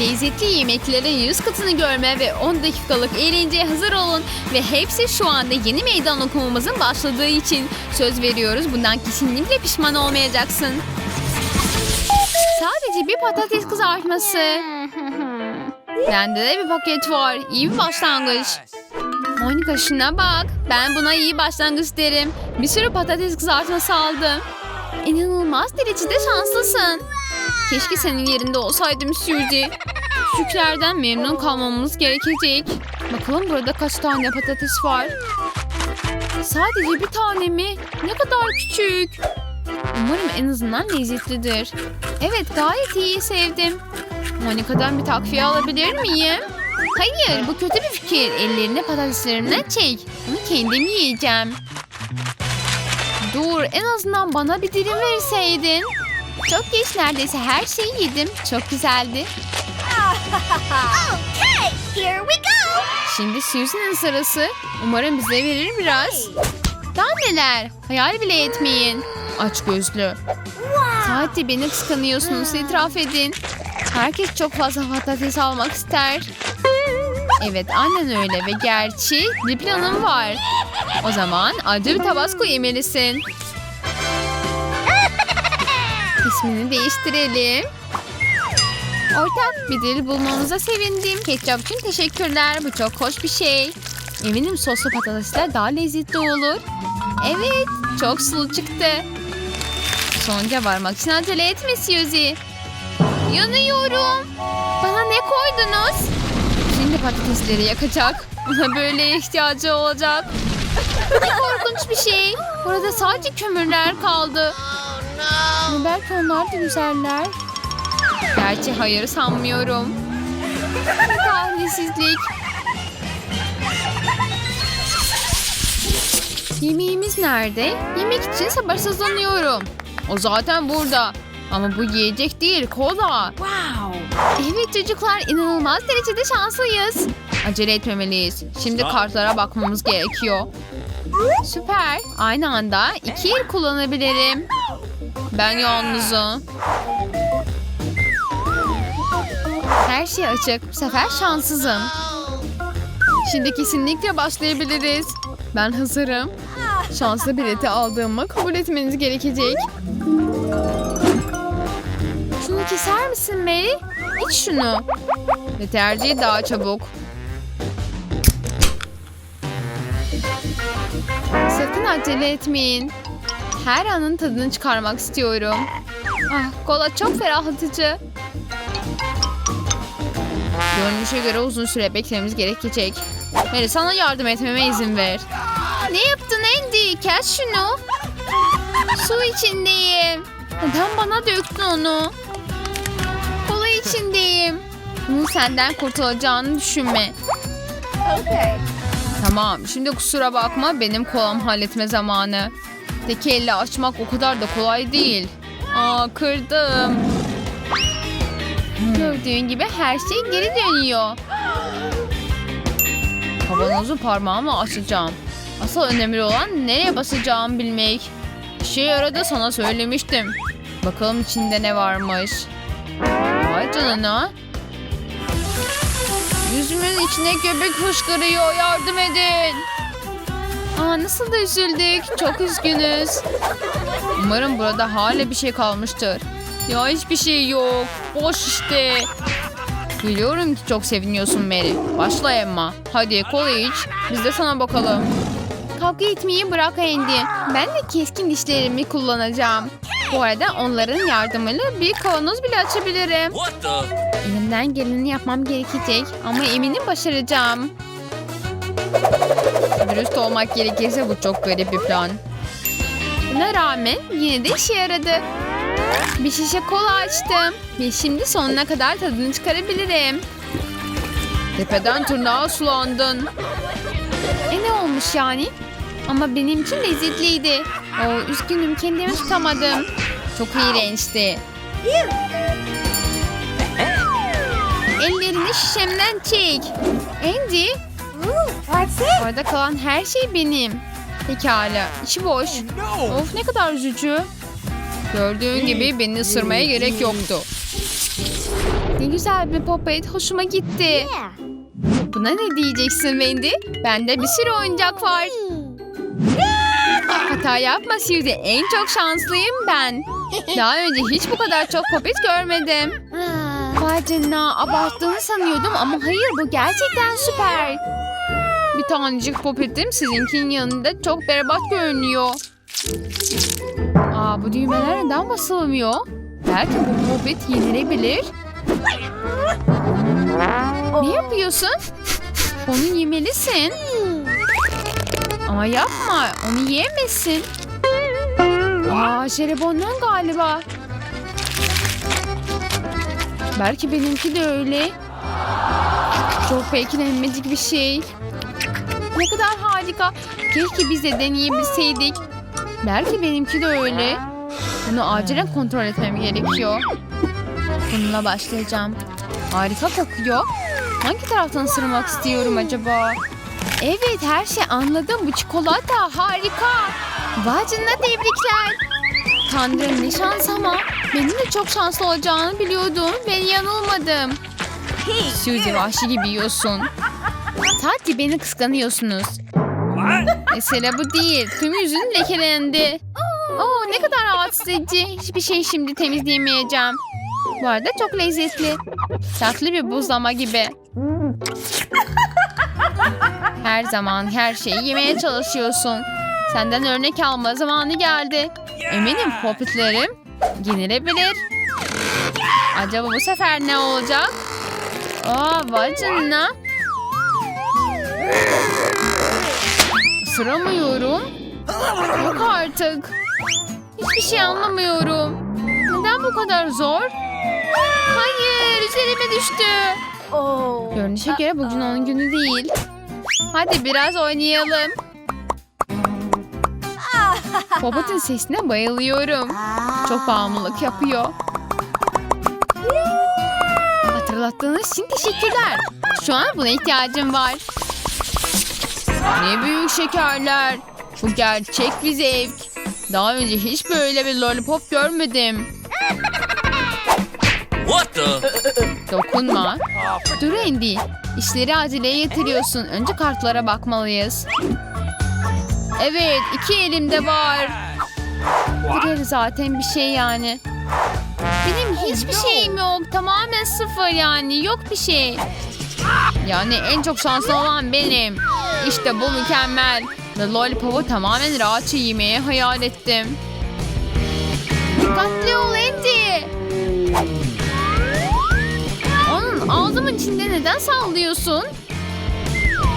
Lezzetli yemeklerin 100 katını görme ve 10 dakikalık eğlenceye hazır olun. Ve hepsi şu anda yeni meydan okumamızın başladığı için söz veriyoruz. Bundan kesinlikle pişman olmayacaksın. Sadece bir patates kızartması. Bende de bir paket var. İyi bir başlangıç. Monika şuna bak. Ben buna iyi başlangıç derim. Bir sürü patates kızartması aldım. İnanılmaz derecede şanslısın. Keşke senin yerinde olsaydım Suzy. Küçüklerden memnun kalmamız gerekecek. Bakalım burada kaç tane patates var. Sadece bir tane mi? Ne kadar küçük. Umarım en azından lezzetlidir. Evet gayet iyi sevdim. Monika'dan bir takviye alabilir miyim? Hayır bu kötü bir fikir. Ellerini patateslerimden çek. Bunu kendim yiyeceğim. Dur en azından bana bir dilim verseydin. Çok geç neredeyse her şeyi yedim. Çok güzeldi. Okay, here we go. Şimdi Susan'ın sırası. Umarım bize verir biraz. Daha neler? Hayal bile etmeyin. Aç gözlü. Sadece beni kıskanıyorsunuz itiraf edin. Herkes çok fazla patates almak ister. Evet aynen öyle ve gerçi bir planım var. O zaman acı bir tabasco yemelisin. İsmini değiştirelim. Ortak bir dil bulmamıza sevindim. Ketçap için teşekkürler. Bu çok hoş bir şey. Eminim soslu patatesler daha lezzetli olur. Evet, çok sulu çıktı. Sonuca varmak için acele etme Suzy. Yanıyorum. Bana ne koydunuz? Şimdi patatesleri yakacak. Ona böyle ihtiyacı olacak. Ne korkunç bir şey. Burada sadece kömürler kaldı. Ama belki onlar da güzeller. Gerçi hayır sanmıyorum. Ne Talihsizlik. Yemeğimiz nerede? Yemek için sabırsızlanıyorum. O zaten burada. Ama bu yiyecek değil, kola. Wow. Evet çocuklar inanılmaz derecede şanslıyız. Acele etmemeliyiz. Şimdi kartlara bakmamız gerekiyor. Süper. Aynı anda iki yer kullanabilirim. Ben yalnızım. Her şey açık. Bu sefer şanssızım. Şimdi kesinlikle başlayabiliriz. Ben hazırım. Şanslı bileti aldığımı kabul etmeniz gerekecek. Şunu keser misin Mary? İç şunu. Ve tercihi daha çabuk. Sakın acele etmeyin. Her anın tadını çıkarmak istiyorum. Ah, kola çok ferahlatıcı. Görünüşe göre uzun süre beklememiz gerekecek. Mary sana yardım etmeme izin ver. Ne yaptın Andy? Kes şunu. Su içindeyim. Neden bana döktün onu? Kola içindeyim. Bunun senden kurtulacağını düşünme. Okay. Tamam şimdi kusura bakma benim kolam halletme zamanı. Tek elle açmak o kadar da kolay değil. Aa kırdım. Gördüğün gibi her şey geri dönüyor. Kavanozu parmağımla açacağım. Asıl önemli olan nereye basacağımı bilmek. İşe yaradı sana söylemiştim. Bakalım içinde ne varmış. Vay canına. Yüzümün içine göbek fışkırıyor. Yardım edin. Aa, nasıl da üzüldük. Çok üzgünüz. Umarım burada hala bir şey kalmıştır. Ya hiçbir şey yok. Boş işte. Biliyorum ki çok seviniyorsun Mary. Başla Emma. Hadi kola iç. Biz de sana bakalım. Kavga etmeyi bırak Andy. Ben de keskin dişlerimi kullanacağım. Bu arada onların yardımıyla bir kavanoz bile açabilirim. Elimden geleni yapmam gerekecek ama eminim başaracağım. Dürüst olmak gerekirse bu çok garip bir plan. Buna rağmen yine de işe yaradı. Bir şişe kola açtım ve şimdi sonuna kadar tadını çıkarabilirim. Tepeden tırnağa sulandın. E ne olmuş yani? Ama benim için lezzetliydi. Oo, üzgünüm kendimi tutamadım. Çok iğrençti. Ellerini şişemden çek. Andy? Orada kalan her şey benim. Pekala, içi boş. No. Of ne kadar üzücü. Gördüğün gibi beni ısırmaya gerek yoktu. Ne güzel bir popet. Hoşuma gitti. Buna ne diyeceksin Wendy? Bende bir sürü oyuncak var. Hata yapma Suzy. En çok şanslıyım ben. Daha önce hiç bu kadar çok popet görmedim. Vay canına abarttığını sanıyordum ama hayır bu gerçekten süper. Tanecik popetim sizinkinin yanında çok berbat görünüyor. Aa bu düğmeler neden basılmıyor? Belki bu popet yenilebilir. Ne yapıyorsun? Onu yemelisin. Ama yapma onu yiyemesin. Aa jelibondan galiba. Belki benimki de öyle. Çok beklenmedik bir şey. Ne kadar harika. Keşke biz de deneyebilseydik. Belki benimki de öyle. Bunu acilen kontrol etmem gerekiyor. Bununla başlayacağım. Harika kokuyor. Hangi taraftan ısırmak istiyorum acaba? Evet her şey anladım. Bu çikolata harika. Vay canına tebrikler. Tanrım ne şans ama. Benim de çok şanslı olacağını biliyordum ve yanılmadım. Suzy vahşi gibi yiyorsun. Sadece beni kıskanıyorsunuz. Mesele bu değil. Tüm yüzün lekelendi. Oo, ne kadar rahatsız edici. Hiçbir şey şimdi temizleyemeyeceğim. Bu arada çok lezzetli. Tatlı bir buzlama gibi. Her zaman her şeyi yemeye çalışıyorsun. Senden örnek alma zamanı geldi. Eminim popitlerim yenilebilir. Acaba bu sefer ne olacak? Aa vay canına. Isıramıyorum. Yok artık. Hiçbir şey anlamıyorum. Neden bu kadar zor? Hayır üzerime düştü. Oh. Görünüşe göre bugün onun günü değil. Hadi biraz oynayalım. Popot'un sesine bayılıyorum. Çok bağımlılık yapıyor. Hatırlattığınız için teşekkürler. Şu an buna ihtiyacım var. Ne büyük şekerler. Bu gerçek bir zevk. Daha önce hiç böyle bir lollipop görmedim. What the? Dokunma. Dur Andy. İşleri aceleye getiriyorsun. Önce kartlara bakmalıyız. Evet, iki elimde var. Birer zaten bir şey yani. Benim hiçbir şeyim yok. Tamamen sıfır yani. Yok bir şey. Yani en çok şanslı olan benim. İşte bu mükemmel. Ve Lollipop'u tamamen rahatça yemeyi hayal ettim. Dikkatli ol Andy. Onun ağzımın içinde neden sallıyorsun?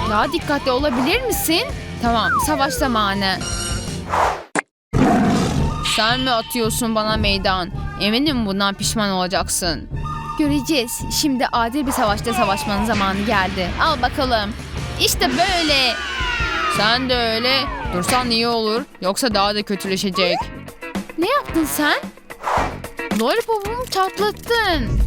Daha dikkatli olabilir misin? Tamam, savaş zamanı. Sen mi atıyorsun bana meydan? Eminim bundan pişman olacaksın. Göreceğiz. Şimdi adil bir savaşta savaşmanın zamanı geldi. Al bakalım. İşte böyle. Sen de öyle. Dursan iyi olur. Yoksa daha da kötüleşecek. Ne yaptın sen? Lollipopumu çatlattın.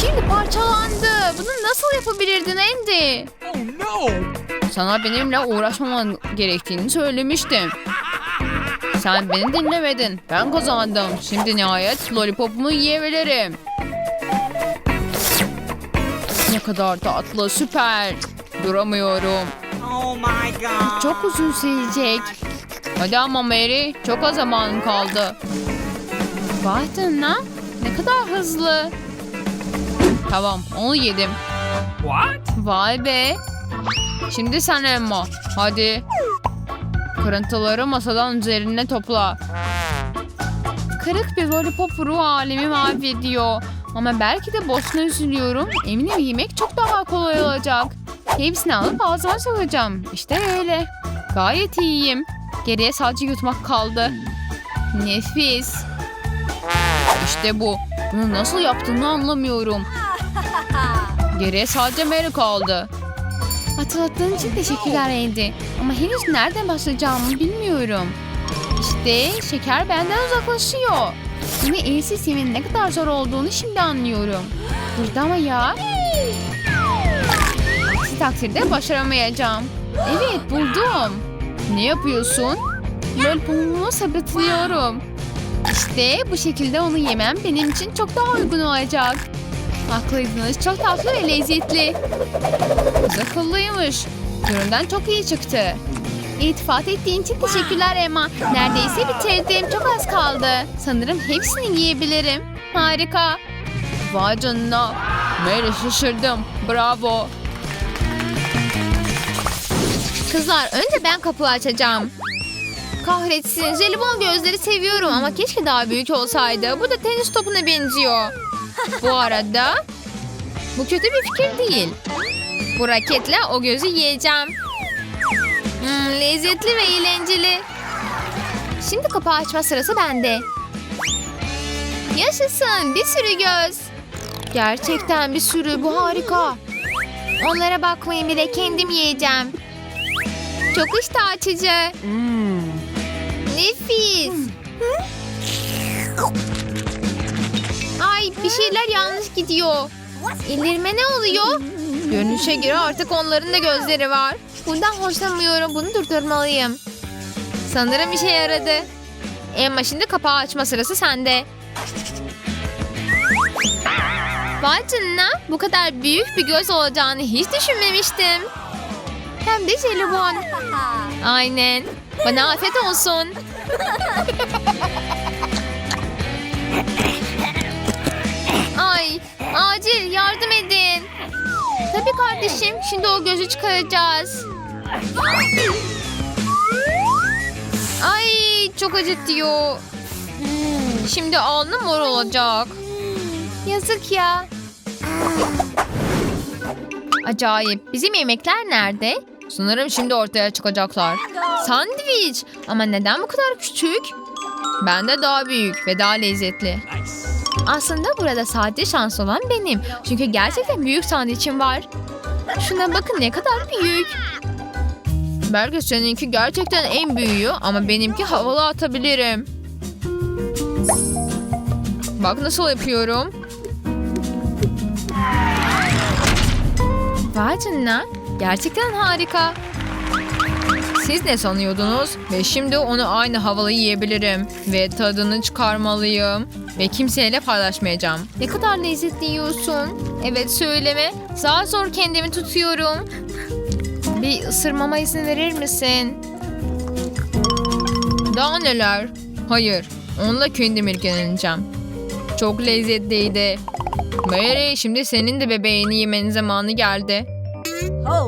Şimdi parçalandı. Bunu nasıl yapabilirdin Andy? Oh no! Sana benimle uğraşmaman gerektiğini söylemiştim. Sen beni dinlemedin. Ben kazandım. Şimdi nihayet lollipopumu yiyebilirim. Ne kadar tatlı, süper. Duramıyorum. Oh my god! Çok uzun sürecek. Hadi ama Mary, çok az zamanım kaldı. Canına, ne kadar hızlı. Tamam, onu yedim. What? Vay be. Şimdi sen Emma. Hadi. Kırıntıları masadan üzerine topla. Kırık bir lollipop ruh alemi mahvediyor. Ama belki de boşuna üzülüyorum. Eminim yemek çok daha kolay olacak. Hepsini alıp ağzıma sokacağım. İşte öyle. Gayet iyiyim. Geriye sadece yutmak kaldı. Nefis. İşte bu. Bunu nasıl yaptığını anlamıyorum. Geriye sadece Mary kaldı. Hatırlattığın için teşekkürler Andy. Ama henüz nereden başlayacağımı bilmiyorum. İşte şeker benden uzaklaşıyor. Bunu iyisi yemenin ne kadar zor olduğunu şimdi anlıyorum. Burada ama ya. Aksi takdirde başaramayacağım. Evet buldum. Ne yapıyorsun? Lollipopumu sabitliyorum. İşte bu şekilde onu yemem benim için çok daha uygun olacak. Haklıydınız. Çok tatlı ve lezzetli. Kız akıllıymış. Üründen çok iyi çıktı. İltifat ettiğin için teşekkürler Emma. Neredeyse bitirdim. Çok az kaldı. Sanırım hepsini yiyebilirim. Harika. Vay canına. Mary şaşırdım. Bravo. Kızlar önce ben kapı açacağım. Kahretsin. Jelibon gözleri seviyorum ama keşke daha büyük olsaydı. Bu da tenis topuna benziyor. Bu arada bu kötü bir fikir değil. Bu raketle o gözü yiyeceğim. Hmm, lezzetli ve eğlenceli. Şimdi kapağı açma sırası bende. Yaşasın bir sürü göz. Gerçekten bir sürü bu harika. Onlara bakmayın bir de kendim yiyeceğim. Çok iştah açıcı. Nefis. Ay bir şeyler yanlış gidiyor. Ellerime ne oluyor? Görünüşe göre artık onların da gözleri var. Bundan hoşlanmıyorum. Bunu durdurmalıyım. Sanırım işe yaradı. Emma şimdi kapağı açma sırası sende. Vay canına bu kadar büyük bir göz olacağını hiç düşünmemiştim. Hem de jelibon. Aynen. Bana afiyet olsun. kardeşim, şimdi o gözü çıkaracağız. Ay, çok acıtıyor. Şimdi alnım mor olacak. Yazık ya. Acayip. Bizim yemekler nerede? Sanırım şimdi ortaya çıkacaklar. Sandviç. Ama neden bu kadar küçük? Bende daha büyük ve daha lezzetli. Aslında burada sadece şans olan benim. Çünkü gerçekten büyük sandviçim var. Şuna bakın ne kadar büyük. Belki seninki gerçekten en büyüğü ama benimki havalı atabilirim. Bak nasıl yapıyorum. Vay canına. Gerçekten harika. Siz ne sanıyordunuz? Ve şimdi onu aynı havalı yiyebilirim. Ve tadını çıkarmalıyım. Ve kimseyle paylaşmayacağım. Ne kadar lezzetli yiyorsun. Evet söyleme. Zar zor kendimi tutuyorum. Bir ısırmama izin verir misin? Daha neler? Hayır. Onunla kendim ilgileneceğim. Çok lezzetliydi. Mary şimdi senin de bebeğini yemenin zamanı geldi.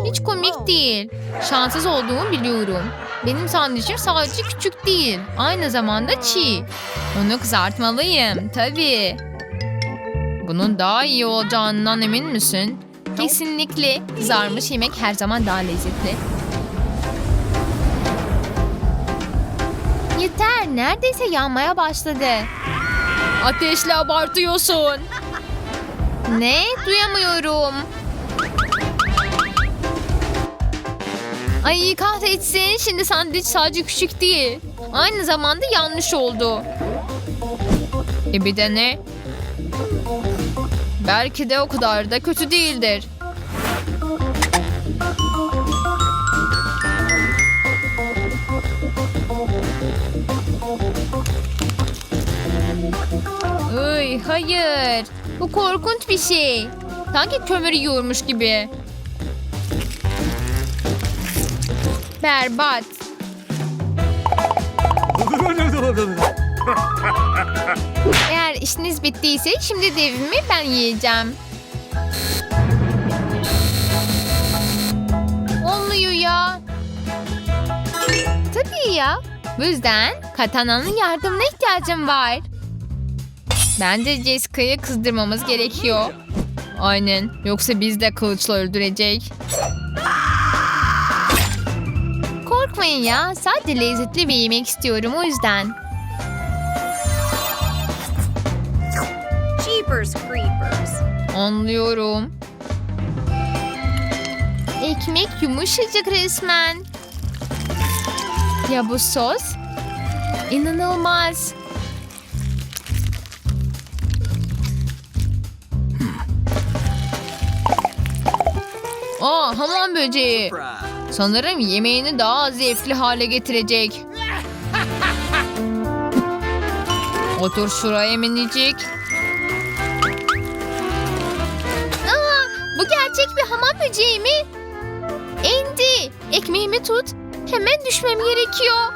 Hiç komik değil. Şanssız olduğumu biliyorum. Benim sandviçim sadece küçük değil. Aynı zamanda çiğ. Onu kızartmalıyım tabii. Bunun daha iyi olacağından emin misin? Kesinlikle. Kızarmış yemek her zaman daha lezzetli. Yeter. Neredeyse yanmaya başladı. Ateşle abartıyorsun. Ne? Duyamıyorum. Ay kahretsin. Şimdi sandviç sadece küçük değil. Aynı zamanda yanlış oldu. E bir de ne? Belki de o kadar da kötü değildir. Ay hayır. Bu korkunç bir şey. Sanki kömür yiyormuş gibi. Berbat. Eğer işiniz bittiyse şimdi devimi ben yiyeceğim. Olmuyor ya. Tabii ya. Bu yüzden Katana'nın yardımına ihtiyacım var. Bence Jessica'yı kızdırmamız gerekiyor. Aynen. Yoksa biz de kılıçla öldürecek. Korkmayın ya. Sadece lezzetli bir yemek istiyorum o yüzden. Jeepers creepers. Anlıyorum. Ekmek yumuşacık resmen. Ya bu sos? İnanılmaz. Aa hamam böceği. Sanırım yemeğini daha zevkli hale getirecek. Otur şuraya minicik. Ekmeğimi tut. Hemen düşmem gerekiyor.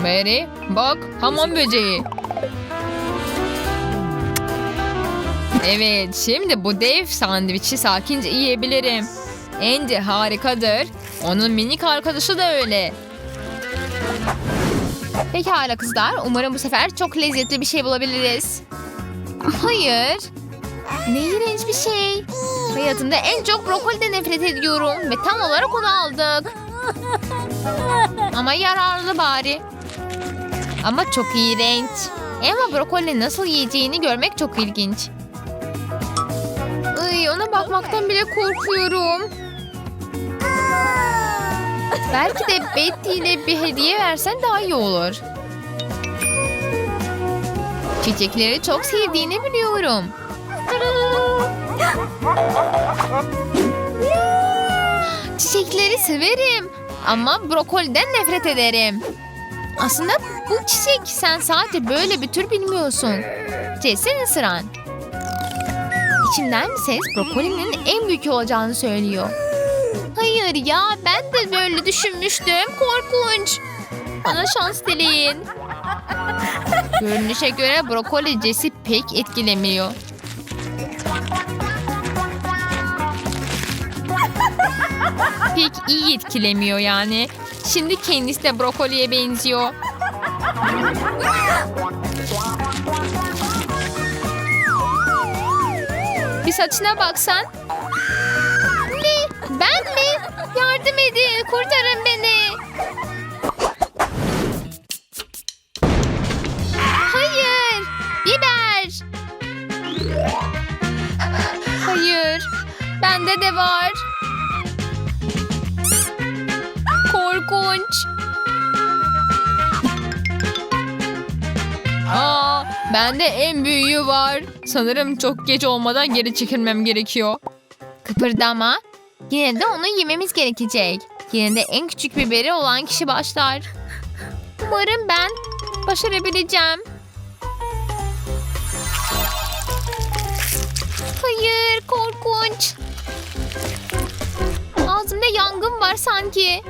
Mary bak hamam böceği. Evet şimdi bu dev sandviçi sakince yiyebilirim. Andy harikadır. Onun minik arkadaşı da öyle. Pekala kızlar. Umarım bu sefer çok lezzetli bir şey bulabiliriz. Hayır. Ne iğrenç bir şey. Hayatımda en çok brokoliden nefret ediyorum. Ve tam olarak onu aldık. Ama yararlı bari. Ama çok iğrenç. Ama brokoli nasıl yiyeceğini görmek çok ilginç. Ay, ona bakmaktan bile korkuyorum. Belki de Betty ile bir hediye versen daha iyi olur. Çiçekleri çok sevdiğini biliyorum. Çiçekleri severim ama brokoliden nefret ederim. Aslında bu çiçek sen sadece böyle bir tür bilmiyorsun. Cesene sıran. İçimden ses brokolinin en büyük olacağını söylüyor. Hayır ya ben de böyle düşünmüştüm. Korkunç. Bana şans dileyin. Görünüşe göre brokoli Jess'i pek etkilemiyor. Pek iyi etkilemiyor yani. Şimdi kendisi de brokoliye benziyor. Bir saçına baksan. Ne? Ben mi? Yardım edin. Kurtarın beni. Hayır. Biber. Hayır. Bende de var. Korkunç. Aa, bende en büyüğü var. Sanırım çok geç olmadan geri çekilmem gerekiyor. Kıpırdama. Yine de onu yememiz gerekecek. Yine de en küçük biberi olan kişi başlar. Umarım ben başarabileceğim. Hayır, korkunç. Ağzımda yangın var sanki.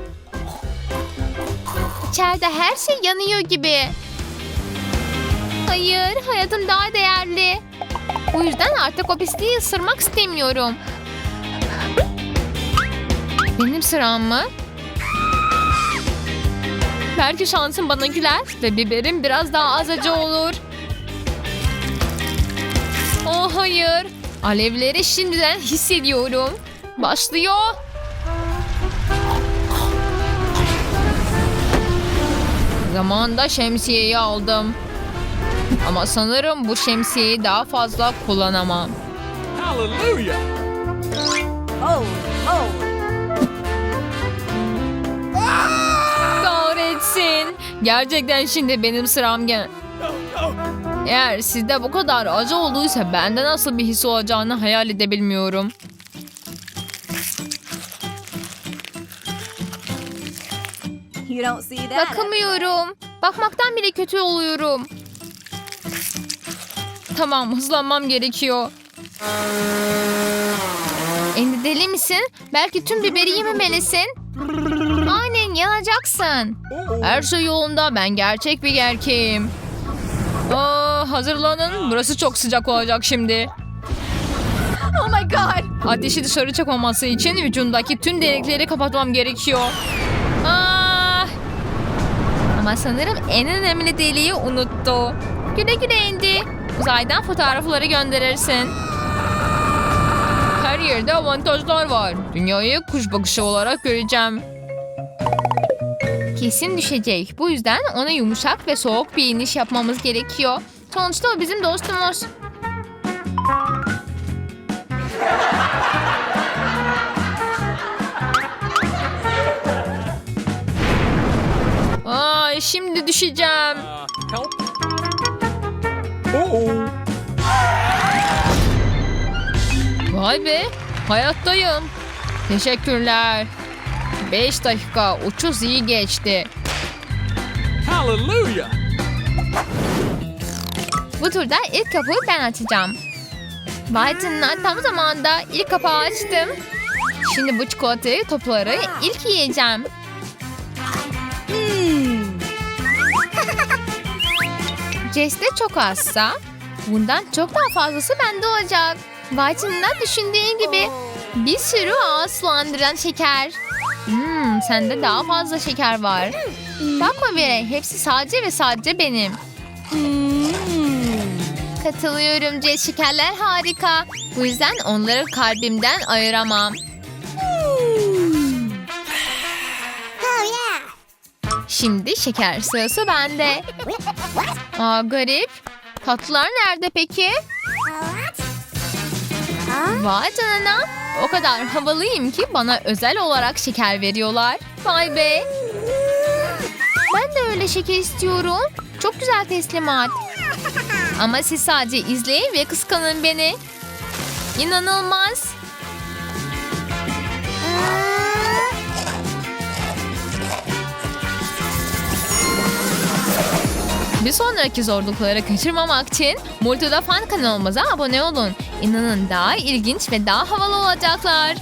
İçeride her şey yanıyor gibi. Hayır, hayatım daha değerli. O yüzden artık o pisliği ısırmak istemiyorum. Benim sıram mı? Belki şansım bana güler ve biberim biraz daha az acı olur. Oh hayır. Alevleri şimdiden hissediyorum. Başlıyor. Zamanında şemsiyeyi aldım. Ama sanırım bu şemsiyeyi daha fazla kullanamam. Hallelujah. Oh, oh. Kahretsin. Gerçekten şimdi benim sıram gel. Eğer sizde bu kadar acı olduysa bende nasıl bir his olacağını hayal edebilmiyorum. You don't see that? Bakamıyorum. Bakmaktan bile kötü oluyorum. Tamam hızlanmam gerekiyor. Endi deli misin? Belki tüm biberi yememelisin. Aynen yanacaksın. Her şey yolunda ben gerçek bir erkeğim. Aa, hazırlanın burası çok sıcak olacak şimdi. Oh my god! Ateşi dışarı çıkmaması için vücudumdaki tüm delikleri kapatmam gerekiyor. Ama sanırım en önemli deliği unuttu. Güle güle Andy. Uzaydan fotoğrafları gönderirsin. Her yerde avantajlar var. Dünyayı kuş bakışı olarak göreceğim. Kesin düşecek. Bu yüzden ona yumuşak ve soğuk bir iniş yapmamız gerekiyor. Sonuçta o bizim dostumuz. Şimdi düşeceğim. Vay be hayattayım. Teşekkürler. 5 dakika uçuş iyi geçti. Hallelujah. Bu turda ilk kapıyı ben açacağım. Canına tam zamanda ilk kapağı açtım. Şimdi bu çikolatayı topları ilk yiyeceğim. Jess'te çok azsa bundan çok daha fazlası bende olacak. Canına düşündüğün gibi bir sürü ağız sulandıran şeker. Hmm, sende daha fazla şeker var. Bakma Vere, hepsi sadece ve sadece benim. Katılıyorum Jess, şekerler harika. Bu yüzden onları kalbimden ayıramam. Şimdi şeker sırası bende. Aa garip. Tatlılar nerede peki? Vay canına. O kadar havalıyım ki bana özel olarak şeker veriyorlar. Vay be. Ben de öyle şeker istiyorum. Çok güzel teslimat. Ama siz sadece izleyin ve kıskanın beni. İnanılmaz. Bir sonraki zorlukları kaçırmamak için Multida Fan kanalımıza abone olun. İnanın daha ilginç ve daha havalı olacaklar.